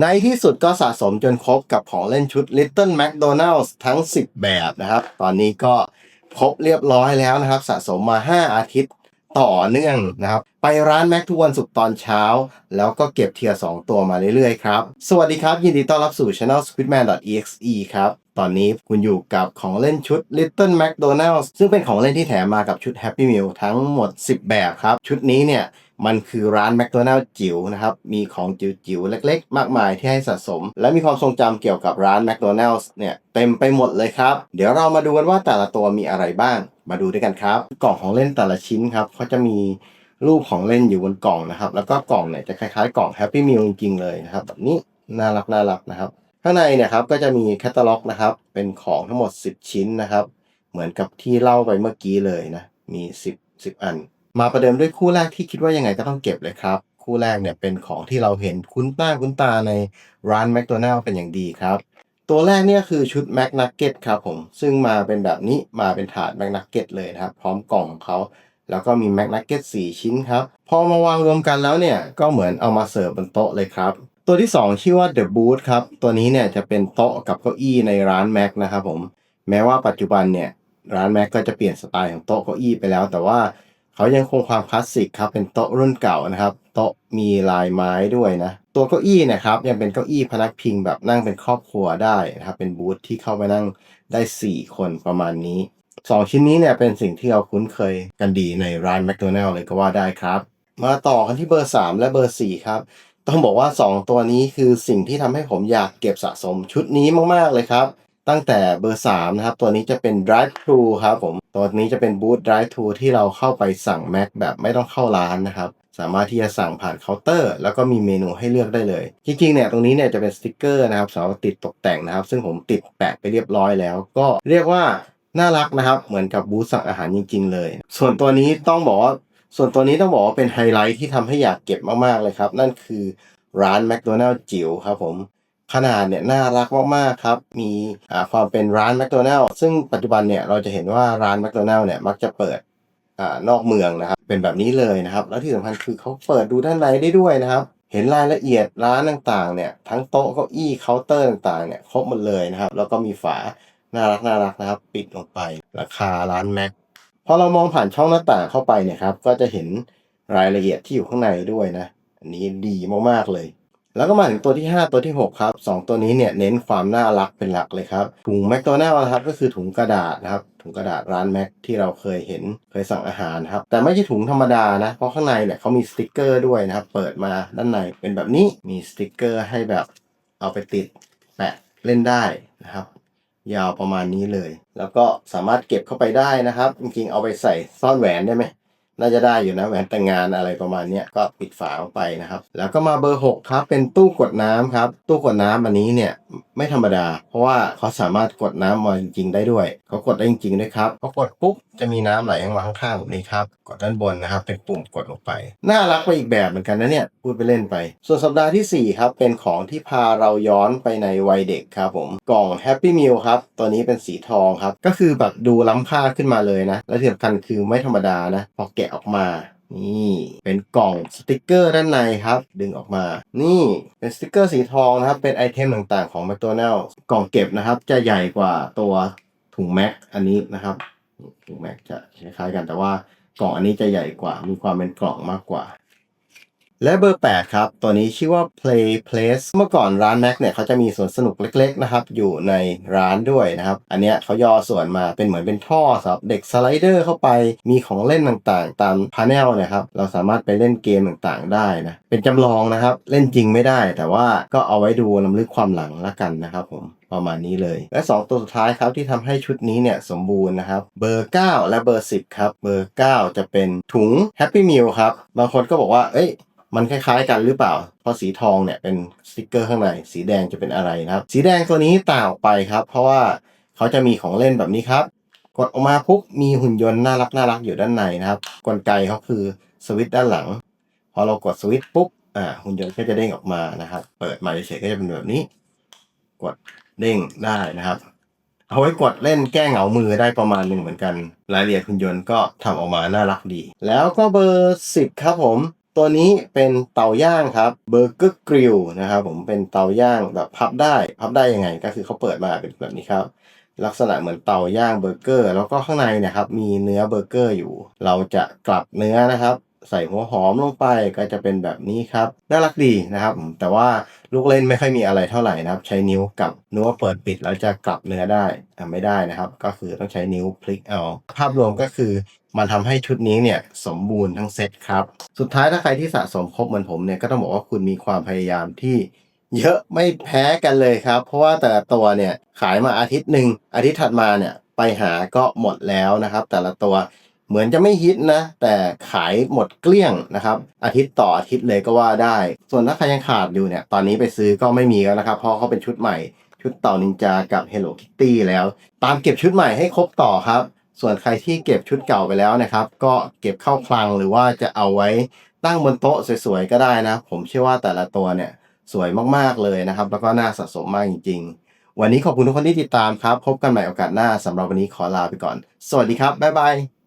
ในที่สุดก็สะสมจนครบกับของเล่นชุด Little McDonald's ทั้ง 10 แบบนะครับ ตอนนี้ก็ครบเรียบร้อยแล้วนะครับ สะสมมา 5 อาทิตย์ต่อเนื่องนะครับ ไปร้านแม็กทุกวันศุกร์ตอนเช้า แล้วก็เก็บเทียร์2ตัวมาเรื่อยๆครับ สวัสดีครับ ยินดีต้อนรับสู่ Channel Squidman.exe ครับ ตอนนี้คุณอยู่กับของเล่นชุด Little McDonald's ซึ่งเป็นของเล่นที่แถมมากับชุด Happy Meal ทั้งหมด 10 แบบครับ ชุดนี้เนี่ย มันคือร้าน McDonald's จิ๋วนะครับ มีของจิ๋วๆ เล็กๆ มากมายที่ให้สะสม และมีความทรงจำเกี่ยวกับร้าน McDonald's เนี่ยเต็มไปหมดเลยครับ เดี๋ยวเรามาดูกันว่าแต่ละตัวมีอะไรบ้าง มาดูด้วยกันครับ กล่องของเล่นแต่ละชิ้นครับเขาจะมีรูปของเล่นอยู่บนกล่องนะครับ แล้วก็กล่องเนี่ยจะคล้ายๆ กล่อง Happy Meal จริงๆเลยนะครับแบบนี้น่ารักน่ารักนะครับข้างในเนี่ยครับก็จะมีแคตตาล็อกนะครับ เป็นของทั้งหมด 10 ชิ้นนะครับ เหมือนกับที่เล่าไปเมื่อกี้เลยนะมี 10 10 อัน มาประเดิมด้วยคู่แรกที่คิดว่ายังไงก็ต้องเก็บเลยครับ คู่แรกเนี่ยเป็นของที่เราเห็นคุ้นตาคุ้นตาในร้านแมคโดนัลล์เป็นอย่างดีครับ ตัวแรกเนี่ยคือชุดแม c นักเก็ตครับผม ซึ่งมาเป็นแบบนี้มาเป็นถาดแม c นักเก็ตเลยนะครับ พร้อมกล่องของเขาแล้วก็มีแม c นักเก็ต4ชิ้นครับ พอมาวางรวมกันแล้วเนี่ย ก็เหมือนเอามาเสิร์ฟบนโต๊ะเลยครับ ตัวที่ 2 ชื่อว่า The Booth ครับ ตัวนี้เนี่ยจะเป็นโต๊ะกับเก้าอี้ในร้านแม็กนะครับผม แม้ว่าปัจจุบันเนี่ย ร้านแม็กก็จะเปลี่ยนสไตล์ของโต๊ะเก้าอี้ไปแล้ว แต่ว่า เขายังคงความคลาสสิกครับเป็นโต๊ะรุ่นเก่านะครับ โต๊ะมีลายไม้ด้วยนะ ตัวเก้าอี้นะครับยังเป็นเก้าอี้พนักพิงแบบนั่งเป็นครอบครัวได้นะครับ เป็นบูธที่เข้าไปนั่งได้ 4 คนประมาณนี้สองชิ้นนี้เนี่ยเป็นสิ่งที่เราคุ้นเคยกันดีในร้านแมคโดนัลล์เลยก็ว่าได้ครับ มาต่อกันที่เบอร์ 3 และเบอร์ 4 ครับ ต้องบอกว่า 2 ตัวนี้คือสิ่งที่ทำให้ผมอยากเก็บสะสมชุดนี้มาก ๆ เลยครับ ตั้งแต่เบอร์ 3 นะครับ ตัวนี้จะเป็น drive thru ครับผม ตัวนี้จะเป็นบูธ drive thru ที่เราเข้าไปสั่งแม็กแบบไม่ต้องเข้าร้านนะครับสามารถที่จะสั่งผ่านเคาน์เตอร์ แล้วก็มีเมนูให้เลือกได้เลย จริงๆเนี่ยตรงนี้เนี่ยจะเป็นสติกเกอร์นะครับสำหรับติดตกแต่งนะครับ ซึ่งผมติดแปะไปเรียบร้อยแล้ว ก็เรียกว่าน่ารักนะครับ เหมือนกับบูธสั่งอาหารจริง ๆ เลย ส่วนตัวนี้ต้องบอกว่าส่วนตัวนี้ต้องบอกว่าเป็นไฮไลท์ที่ทำให้อยากเก็บมากๆเลยครับ นั่นคือร้านแมคโดนัลล์จิ๋วครับผม ขนาดเนี่ยน่ารักมากๆครับ มีอ่าความเป็นร้านแมคโดนัลล์ซึ่งปัจจุบันเนี่ยเราจะเห็นว่าร้านแมคโดนัลล์เนี่ยมักจะเปิดอ่านอกเมืองนะครับ เป็นแบบนี้เลยนะครับ แล้วที่สำคัญคือเขาเปิดดูด้านในได้ด้วยนะครับ เห็นรายละเอียดร้านต่างๆเนี่ยทั้งโต๊ะเก้าอี้เคาน์เตอร์ต่างๆเนี่ยครบหมดเลยนะครับ แล้วก็มีฝาน่ารักน่ารักนะครับ ปิดลงไปราคาร้านแม็กพอเรามองผ่านช่องหน้าต่างเข้าไปเนี่ยครับก็จะเห็นรายละเอียดที่อยู่ข้างในด้วยนะ อันนี้ดีมากๆเลย แล้วก็มาถึงตัวที่ 5 ตัวที่ 6 ครับ 2 ตัวนี้เนี่ยเน้นความน่ารักเป็นหลักเลยครับ ถุงแมคโดนัลล์นะครับก็คือถุงกระดาษนะครับ ถุงกระดาษร้านแม็กที่เราเคยเห็นเคยสั่งอาหารครับ แต่ไม่ใช่ถุงธรรมดานะ เพราะข้างในเนี่ยเขามีสติกเกอร์ด้วยนะครับ เปิดมาด้านในเป็นแบบนี้มีสติกเกอร์ให้แบบเอาไปติดแปะเล่นได้นะครับ ยาวประมาณนี้เลย แล้วก็สามารถเก็บเข้าไปได้นะครับ จริงๆเอาไปใส่ซ่อนแหวนได้ไหม น่าจะได้อยู่นะแหวนแต่งงานอะไรประมาณนี้ก็ปิดฝาลงไปนะครับ แล้วก็มาเบอร์ 6 ครับ เป็นตู้กดน้ำครับ ตู้กดน้ำอันนี้เนี่ยไม่ธรรมดา เพราะว่าเขาสามารถกดน้ำมาจริงๆได้ด้วย เขากดได้จริงๆด้วยครับพอกดปุ๊บจะมีน้ำไหลออกมาข้างๆแบบนี้ครับ กดด้านบนนะครับ เป็นปุ่มกดลงไป น่ารักไปอีกแบบเหมือนกันนะเนี่ย พูดไปเล่นไป ส่วนสัปดาห์ทีสี่4 ครับ เป็นของที่พาเราย้อนไปในวัยเด็กครับผม กล่อง Happy Meal ครับ ตัวนี้เป็นสีทองครับ ก็คือแบบดูล้ำค่าขึ้นมาเลยนะ และที่สำคัญคือไม่ธรรมดานะ พอแกะออกมา นี่เป็นกล่องสติกเกอร์ด้านในครับ ดึงออกมา นี่เป็นสติกเกอร์สีทองนะครับ เป็นไอเทมต่างๆของ McDonald's กล่องเก็บนะครับ จะใหญ่กว่าตัวถุงแม็กอันนี้นะครับถุงแม็กจะคล้ายๆกันแต่ว่ากล่องอันนี้จะใหญ่กว่า มีความเป็นกล่องมากกว่า และเบอร์ 8 ครับ ตัวนี้ชื่อว่า Play Place เมื่อก่อนร้านแม็กเนี่ยเขาจะมีสวนสนุกเล็ก ๆ นะครับ อยู่ในร้านด้วยนะครับ อันเนี้ยเขาย่อส่วนมาเป็นเหมือนเป็นท่อสำหรับเด็กสไลเดอร์เข้าไป มีของเล่นต่างๆ ตามพาเนลนี่ยครับ เราสามารถไปเล่นเกมต่างๆ ได้นะ เป็นจำลองนะครับ เล่นจริงไม่ได้ แต่ว่าก็เอาไว้ดูลำลึกความหลังละกันนะครับผมประมาณนี้เลย และ 2 ตัวสุดท้ายครับที่ทำให้ชุดนี้เนี่ยสมบูรณ์นะครับ เบอร์ 9 และเบอร์ 10 ครับ เบอร์ 9 จะเป็นถุง Happy Meal ครับ บางคนก็บอกว่า เอ้ย มันคล้ายๆกันหรือเปล่า เพราะสีทองเนี่ยเป็นสติกเกอร์ข้างใน สีแดงจะเป็นอะไรนะครับ สีแดงตัวนี้ต่างออกไปครับ เพราะว่าเขาจะมีของเล่นแบบนี้ครับ กดออกมาปุ๊บมีหุ่นยนต์น่ารักน่ารักอยู่ด้านในนะครับ กลไกเขาคือสวิตช์ด้านหลัง พอเรากดสวิตช์ปุ๊บ อ่า หุ่นยนต์ก็จะเด้งออกมานะครับ เปิดมาเฉยๆก็จะเป็นแบบนี้ กดเด้งได้นะครับเอาไว้กดเล่นแก้เหงามือได้ประมาณหนึ่งเหมือนกัน รายละเอียดหุ่นยนต์ก็ทำออกมาน่ารักดี แล้วก็เบอร์ 10 ครับผม ตัวนี้เป็นเตาย่างครับเบอร์เกอร์กริลนะครับผมเป็นเตาย่างแบบพับได้ พับได้ยังไงก็คือเขาเปิดมาเป็นแบบนี้ครับ ลักษณะเหมือนเตาย่างเบอร์เกอร์ แล้วก็ข้างในเนี่ยครับมีเนื้อเบอร์เกอร์อยู่ เราจะกลับเนื้อนะครับ ใส่หัวหอมลงไปก็จะเป็นแบบนี้ครับน่ารักดีนะครับ แต่ว่าลูกเล่นไม่ค่อยมีอะไรเท่าไหร่นะครับ ใช้นิ้วกับนิ้วเปิดปิดแล้วจะกลับเนื้อได้อ่ไม่ได้นะครับ ก็คือต้องใช้นิ้วพลิกเอาภาพรวมก็คือมันทำให้ชุดนี้เนี่ยสมบูรณ์ทั้งเซตครับ สุดท้ายถ้าใครที่สะสมครบเหมือนผมเนี่ยก็ต้องบอกว่าคุณมีความพยายามที่เยอะไม่แพ้กันเลยครับ เพราะว่าแต่ละตัวเนี่ยขายมาอาทิตย์หนึ่งอาทิตย์ถัดมาเนี่ยไปหาก็หมดแล้วนะครับ แต่ละตัว เหมือนจะไม่ฮิตนะ แต่ขายหมดเกลี้ยงนะครับ อาทิตย์ต่ออาทิตย์เลยก็ว่าได้ ส่วนถ้าใครยังขาดอยู่เนี่ย ตอนนี้ไปซื้อก็ไม่มีแล้วนะครับ เพราะเขาเป็นชุดใหม่ ชุดเต่านินจากับ Hello Kitty แล้ว ตามเก็บชุดใหม่ให้ครบต่อครับ ส่วนใครที่เก็บชุดเก่าไปแล้วนะครับ ก็เก็บเข้าคลังหรือว่าจะเอาไว้ตั้งบนโต๊ะสวยๆก็ได้นะ ผมเชื่อว่าแต่ละตัวเนี่ยสวยมากๆเลยนะครับ แล้วก็น่าสะสมมากจริง ๆวันนี้ขอบคุณทุกคนที่ติดตามครับ พบกันใหม่โอกาสหน้าสำหรับวันนี้ขอลาไปก่อน สวัสดีครับ บ๊ายบาย